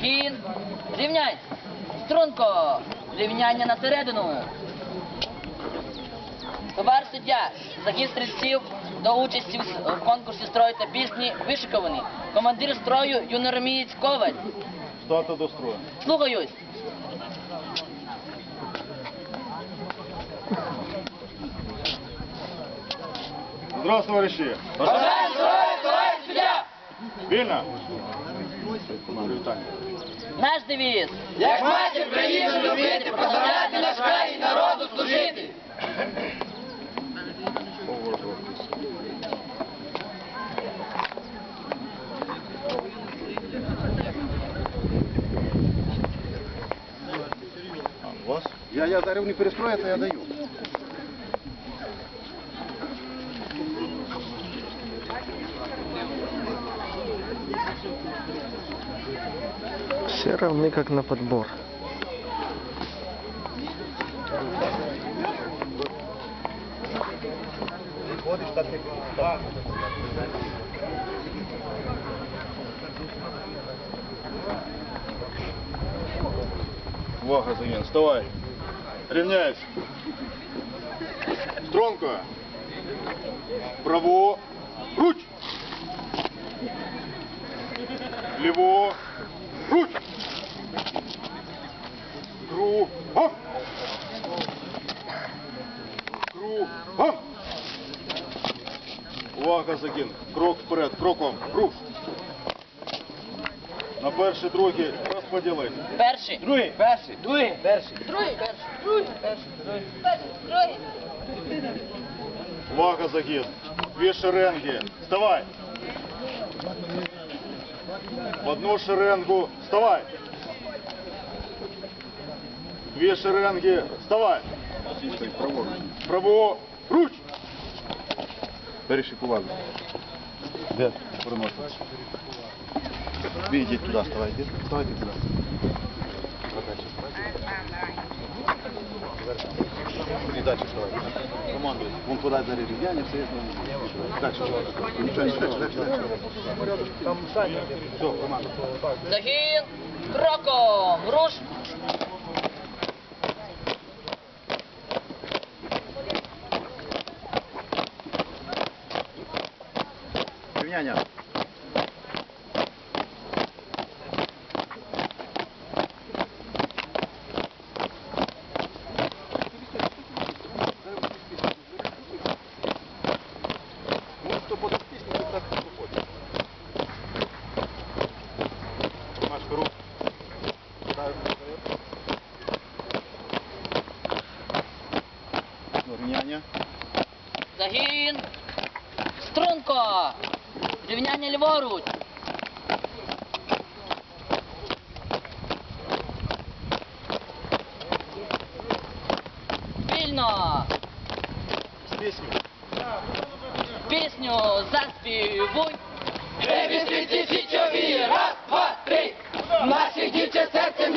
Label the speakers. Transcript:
Speaker 1: Загін. Рівняйся. Струнко. Рівняння на середину. Товар суддя. Загін стрільців до участі в конкурсі строю та пісні вишикований. Командир строю юноармієць Коваль.
Speaker 2: Стати до строю.
Speaker 1: Слухаюсь.
Speaker 2: Здравствуйте, товариші. Вільно? Вітання.
Speaker 1: Наш девіз. Як матір країну любити, прославляти наш край і народу служити.
Speaker 2: У вас?
Speaker 3: Я, я зараз не перестроїться, я даю.
Speaker 4: Все равны как на подбор.
Speaker 3: Ходиш так, як так.
Speaker 2: Увага, Загін, вставай. Рівняйся. Струнко. Право. Руч. Ліво. Руч. Увага, Загін. Крок вперед, кроком. Руш. На перший, другий розподіли.
Speaker 1: Перший.
Speaker 2: Другий.
Speaker 1: Перший. Другий. Перший. Другий. Перший. Другий. Перший. Другий. Перший. Другий.
Speaker 2: Увага, загін. Дві шеренги. Вставай. В одну шеренгу. Вставай. Дві шеренги. Вставай. Право. Руч.
Speaker 3: Перешикувалися. Де? Переносимося. Ви йдіть туди, ставайте. Ставайте туди. Передача вставай. Командуй. Вон туда за ребятня, все есть на Дальше. Ничего, ничего, дальше, дальше. Там Саня. Все, команда.
Speaker 1: Загін кроком. Руш.
Speaker 3: Ну, Рівняння.
Speaker 1: Загін. Струнко. Рівняння ліворуч. Вільно.
Speaker 2: З пісню.
Speaker 1: Пісню заспівуй. Реві світі січові. Раз, два, три. Наших дівчат серце мріє. Раз,